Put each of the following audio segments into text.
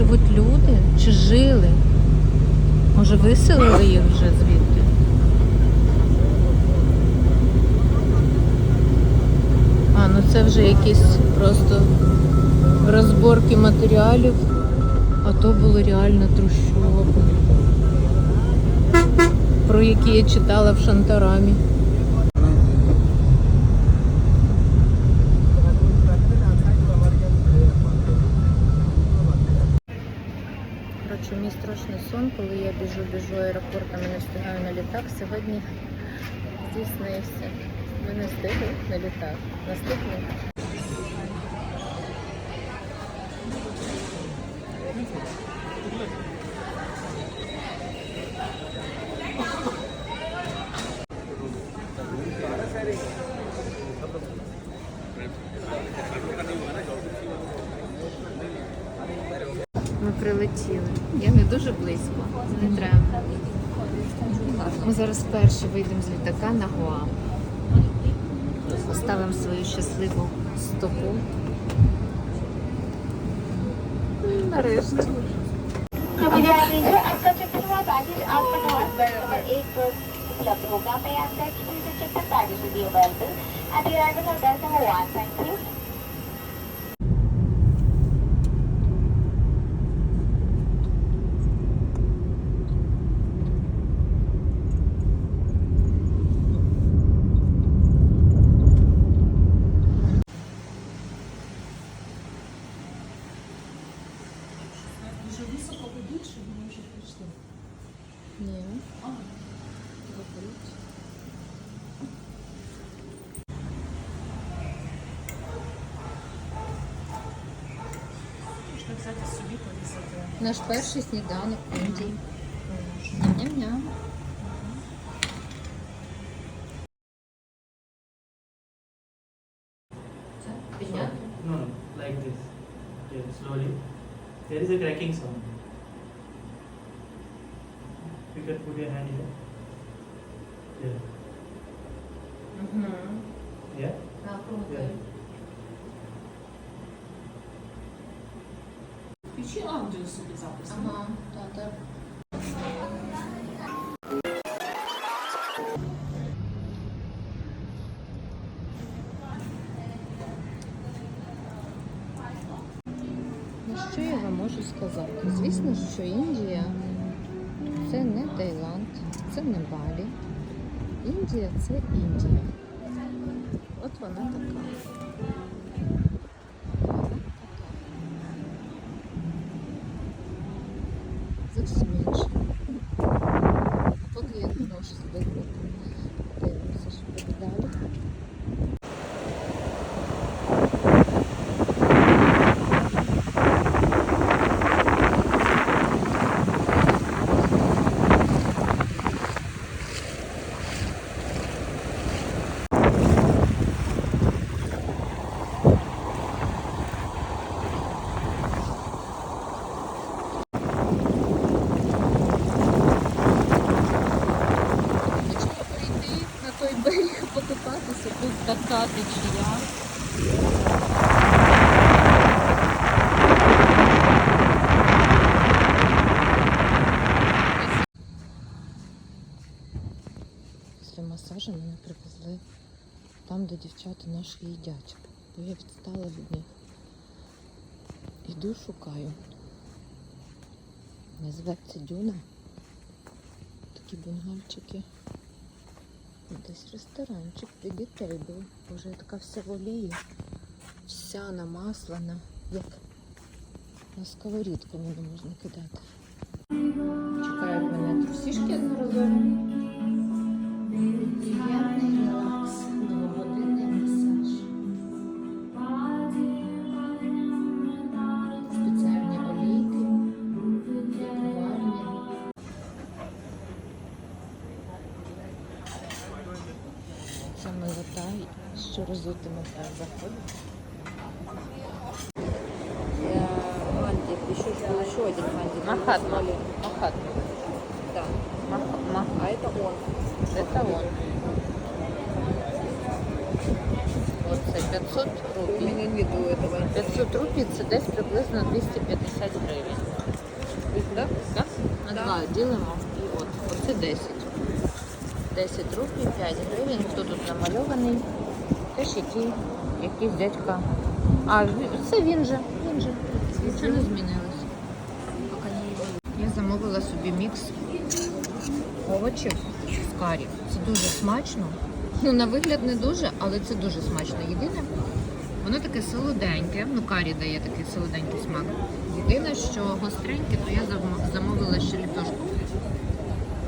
живуть люди? Чи жили? Може виселили їх вже звідти? А, ну це вже якісь просто розборки матеріалів, а то були реально трущоби, про які я читала в Шантарамі. Коротше, мій страшний сон, коли я біжу, аеропортами не встигаю на літак. Сьогодні здійснився. Ми не встигли на літак. Наступний. прилетіли. Я не дуже близько, не треба. Ми зараз перші вийдемо з літака на Гуам. Поставимо свою щасливу стопу. Нарешті. At the arrival of Delta thank you. Наш перший сніданок в Індії. Ням-ням. Підняти? No, no, like this. Okay, slowly. There is a cracking sound. You can put your hand here. Yeah. Угу. Yeah. Так, круто. Yeah. Включи аудіо собі запис. Ага, так, так. Ну, що я вам можу сказати? Звісно, що Індія це не Таїланд, це не Балі. Індія це Індія. От вона така. Вона така. Зовсім інше. Поки я не можу звикнути. Дивимося, що буде далі. Хочемо прийти на той берег покупатися. Тут така течія. Після масажу мене привезли там, де дівчата наші їдять. Бо я відстала від них. Іду шукаю. Називається Дюна. Такі бунгальчики. Десь ресторанчик, вегетейбл. Боже, я така вся в олії. Вся намаслана, як на сковорідку мене можна кидати. розутими так заходить. Манди, еще, еще один манди. Махатма. Махатма. Да. Мах, мах, А это он. это он. Це 500 рупій. Имею в виду этого. 500 рупій це десь приблизно 250 гривень. Да? Так? На Да. два ділимо і от. Оце 10. 10 рупій, 5 гривень. Хто тут намальований? Теж який, якийсь дядька. А, це він же. Він же. Нічого не змінилось. Я замовила собі мікс овочів з карі. Це дуже смачно. Ну, на вигляд не дуже, але це дуже смачно. Єдине, воно таке солоденьке. Ну, карі дає такий солоденький смак. Єдине, що гостреньке, то я замовила ще ліпешку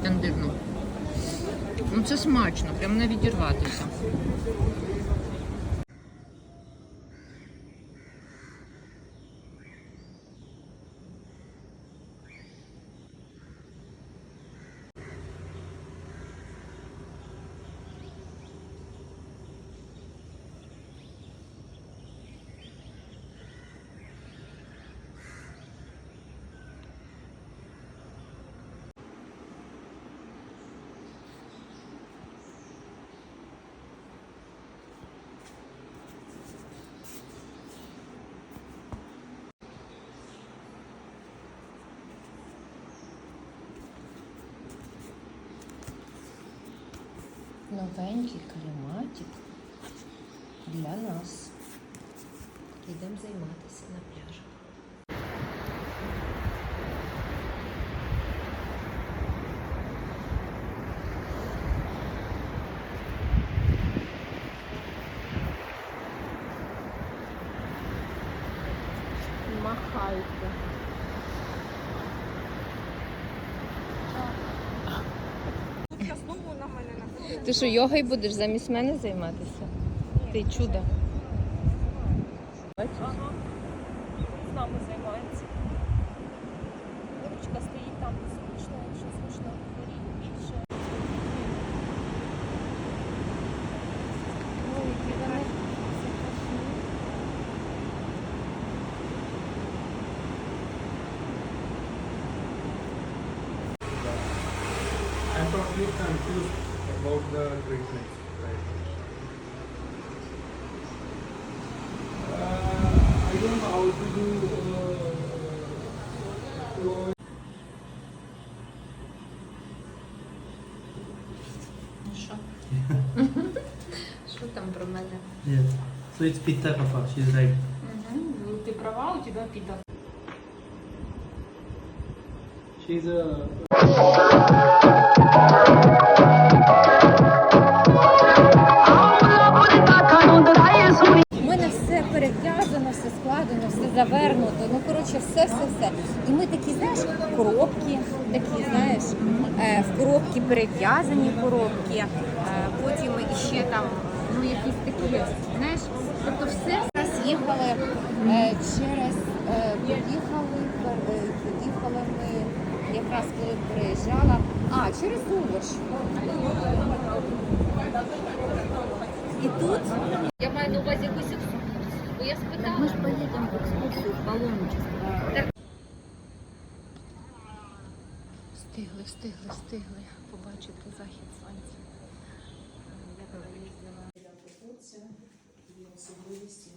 тандирну. Ну це смачно, прям не відірватися. Новенький каліматик для нас. Йдемо займатися на пляжі. Ти що, йогою будеш замість мене займатися? Ти чудо. The treatments. Right. Uh, I don't know how to do. Uh, Що? Що там про мене? Yes. So it's pitta kapha. She's right. Ну, Ты права, у тебя пита. She's a завернуто. Ну коротше, все, все, все. І ми такі, знаєш, коробки, такі, знаєш, е, в коробки перев'язані коробки, е, потім іще там, ну якісь такі, знаєш, тобто все зараз їхали е, через поїхали, поїхали ми якраз коли приїжджала. А, через Лугош. І тут я маю на увазі якусь. Бо я спитала. Ми ж поїдемо в екскурсію в паломничество. Встигли, встигли, встигли побачити захід сонця. Я переїздила. пропорція і особливості,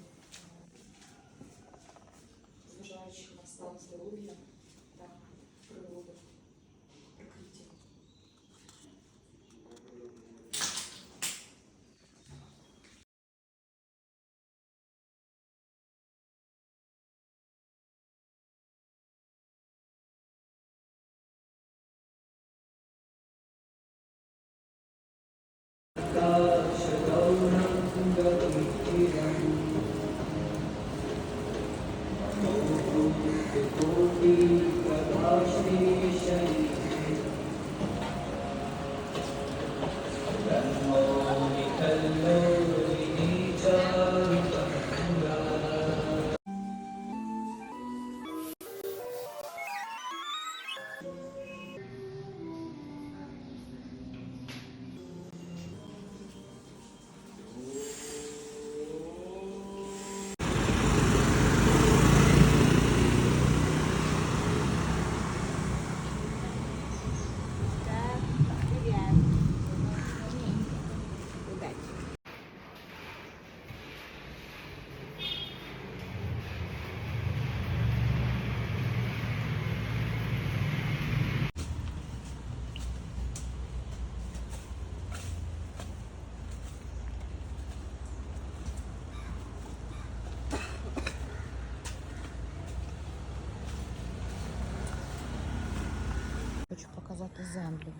Хочу показати землю.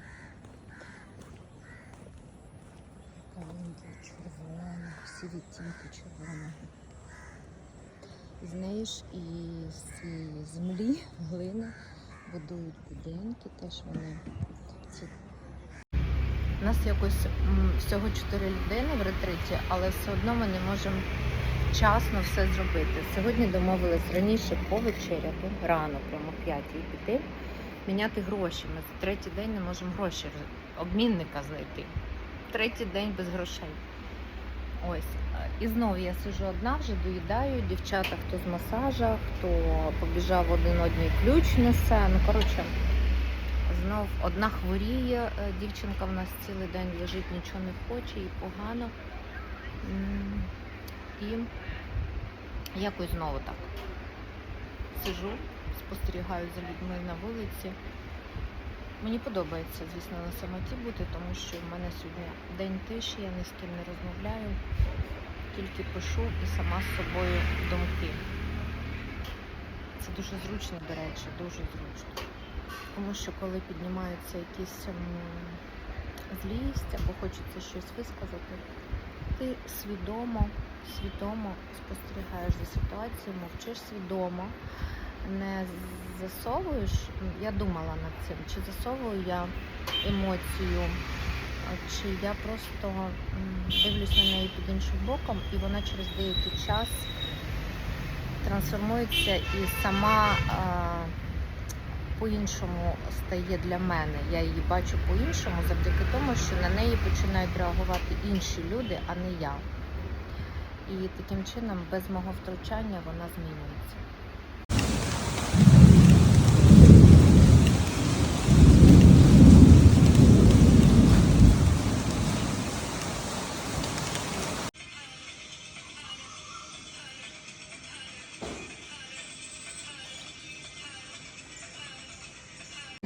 Калинки червона, всі відтінки червоного. З неї ж і з цієї землі, глини будують будинки, теж вони ці. У нас якось всього чотири людини в ретриті, але все одно ми не можемо вчасно все зробити. Сьогодні домовились раніше повечеряти, рано, прямо о п'ятій піти, міняти гроші. Ми за третій день не можемо гроші обмінника знайти. Третій день без грошей. Ось. І знову я сижу одна, вже доїдаю. Дівчата, хто з масажа, хто побіжав один одній ключ несе. Ну, коротше, знов одна хворіє, е, дівчинка в нас цілий день лежить, нічого не хоче, і погано. І якось знову так. Сижу, спостерігаю за людьми на вулиці. Мені подобається, звісно, на самоті бути, тому що в мене сьогодні день тиші, я ні з ким не розмовляю, тільки пишу і сама з собою думки. Це дуже зручно, до речі, дуже зручно. Тому що коли піднімається якісь злість або хочеться щось висказати, ти свідомо, свідомо спостерігаєш за ситуацією, мовчиш свідомо, не засовуєш. Я думала над цим, чи засовую я емоцію, чи я просто м, дивлюсь на неї під іншим боком, і вона через деякий час трансформується і сама по-іншому стає для мене. Я її бачу по-іншому завдяки тому, що на неї починають реагувати інші люди, а не я. І таким чином, без мого втручання, вона змінюється.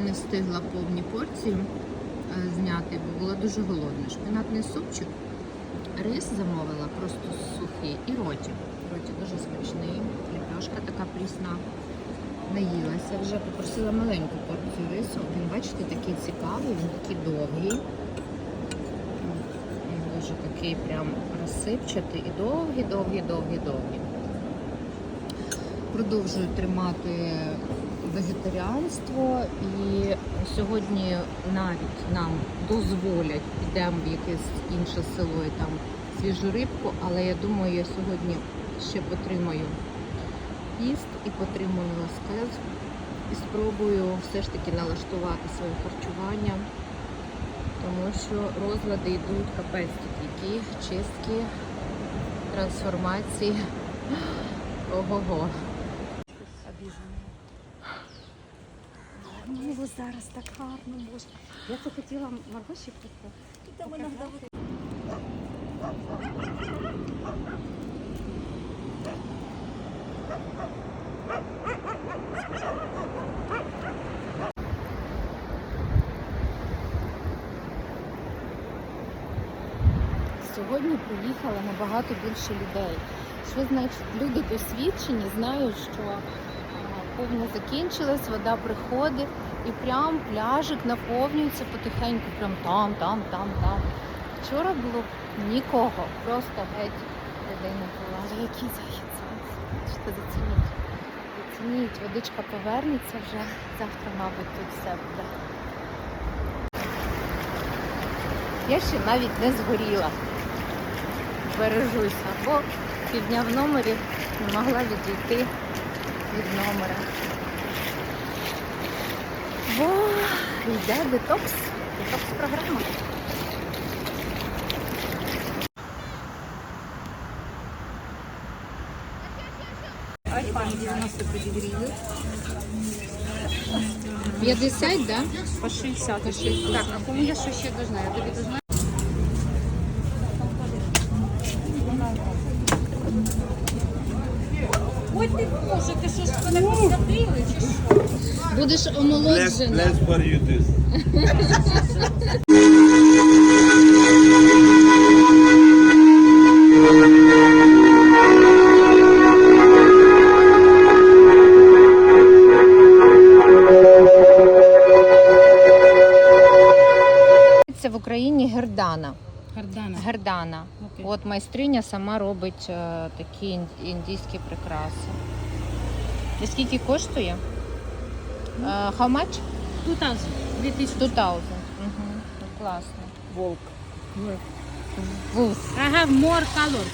Не встигла повні порції е, зняти, бо була дуже голодна. Шпинатний супчик, рис замовила, просто сухий, і роті. Роті дуже смачний, ліпешка така прісна. Наїлася вже, попросила маленьку порцію рису. Він, бачите, такий цікавий, він такий довгий. Він Дуже такий прям розсипчатий і довгий, довгий, довгий, довгий. Продовжую тримати вегетаріанство і сьогодні навіть нам дозволять підемо в якесь інше село і там свіжу рибку, але я думаю, я сьогодні ще потримаю піст і потримую аскез і спробую все ж таки налаштувати своє харчування, тому що розлади йдуть капець тут, які чистки, трансформації. Ого-го. Ну, зараз так гарно, боже. Я це хотіла Маргоші показати. Сьогодні приїхало набагато більше людей. Що значить, люди досвідчені знають, що а, повня закінчилась, вода приходить і прям пляжик наповнюється потихеньку, прям там, там, там, там. Вчора було нікого, просто геть людей не було. Але який захід сонця. Зацініть. Зацініть, водичка повернеться вже. Завтра, мабуть, тут все буде. Я ще навіть не згоріла бережуся, бо півдня в номері не могла відійти від номера. Бо йде детокс, детокс програма. Айфон 90 подігріли. 50, да? По 60. По 60. Так, а кому я що ще должна? Я тобі должна? Ой, ти боже, ти що ж мене посадили, чи що? Будеш омолоджена. let's for you this. Гердана. Гардана. Гердана. Окей. От майстриня сама робить е, такі ін- індійські прикраси. І скільки коштує? Е, how much? 2000. 2000. 2000. Угу. Класно. Волк. Вулф. I have more color.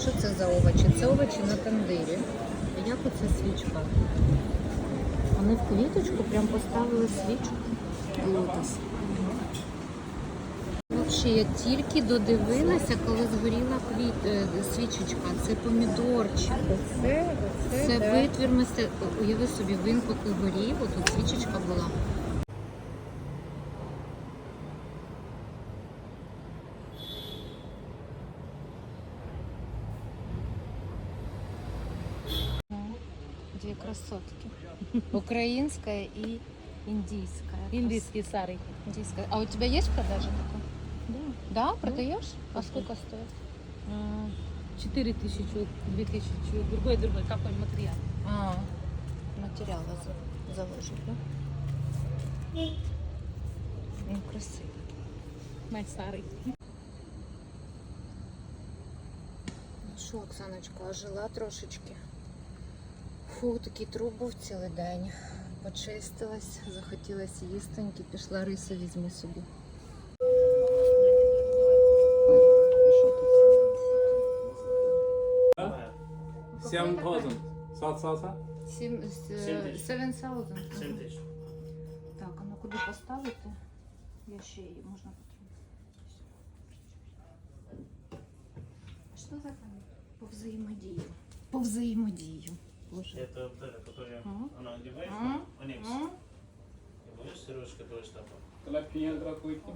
Що це за овочі? Це овочі на тандирі. Як оце свічка? Вони в квіточку прям поставили свічку. Лотос. Взагалі, я тільки додивилася, коли згоріла квіт... е, свічечка. Це помідорчик. Це, Це витвір мистецтва. Уяви собі, він поки горів, отут свічечка була. Две красотки. Украинская и индийская. Индийский сарый. Индийская. А у тебя есть в продаже такое? Да. Да, продаешь? А сколько стоит? 4000, 2000, другой, другой, какой материал. А, материал за- заложит, да? Ну, красиво. Май старый. Що, Оксаночка, ожила трошечки. Фу, такий труп був цілий день. Почистилась, захотілося їстоньки, пішла рису візьму собі. Saat salsa? Сім, Сім тисяч. 7000. 7 тисяч. Так, а ну куди поставити? Я ще її можна Що за По взаємодію. По взаємодію. Боже. Это вот это, которое Мгм. она одевает. Мгм. Оникс. М? И будешь сережка тоже там. Tala 500 kuiki.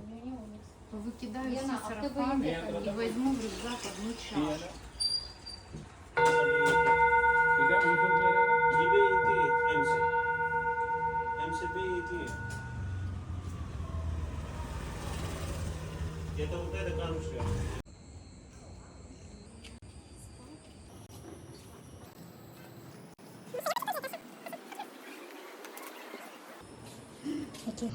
Викидаю Яна, всі а в тебе сарафани є і візьму в рюкзак одну чашу. Ida unfor kera. Gibi iti, MC. MCB iti. Это вот это камушка. Він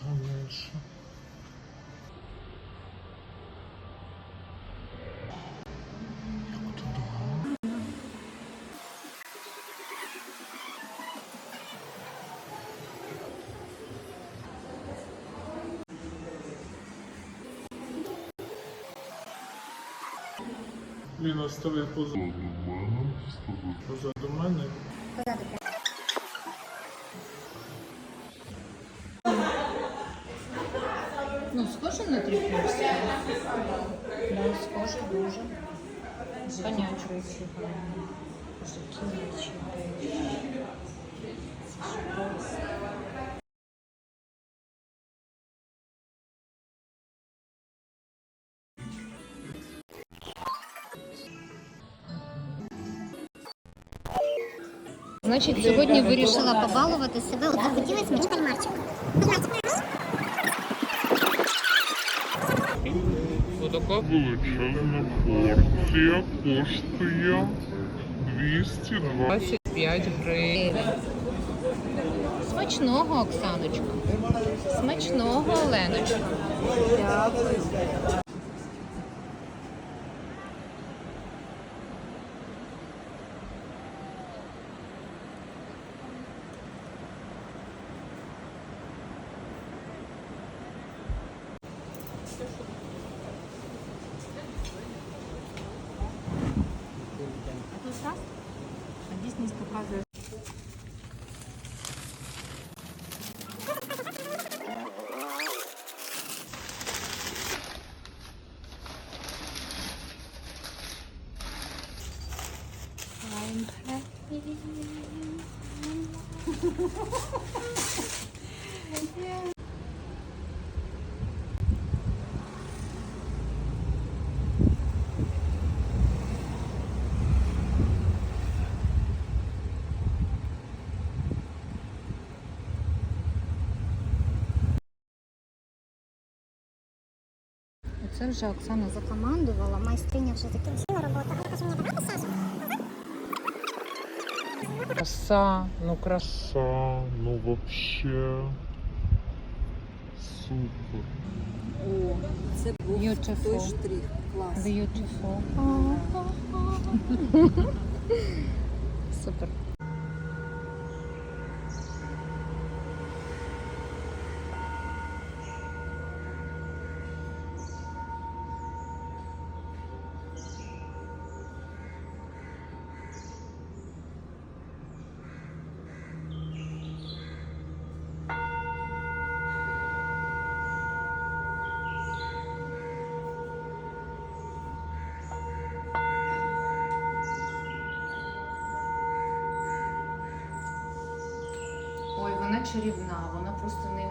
оставив позаду. Позаду мене. Ну, схоже на трипурську? Да, схоже дуже. Конячку. Значить, сьогодні вирішила побалувати себе. От захотілося мені кальмарчик. Отака величезна порція коштує 225 гривень. Смачного, Оксаночка. Смачного, Оленочка. Це вже Оксана закомандувала, майстриня вже закінчила роботу, але каже, мені багато сажу. Краса, ну краса, ну вообще супер. О, це був Beautiful. той штрих. Клас. Beautiful. Супер. Чарівна, вона просто неймовірно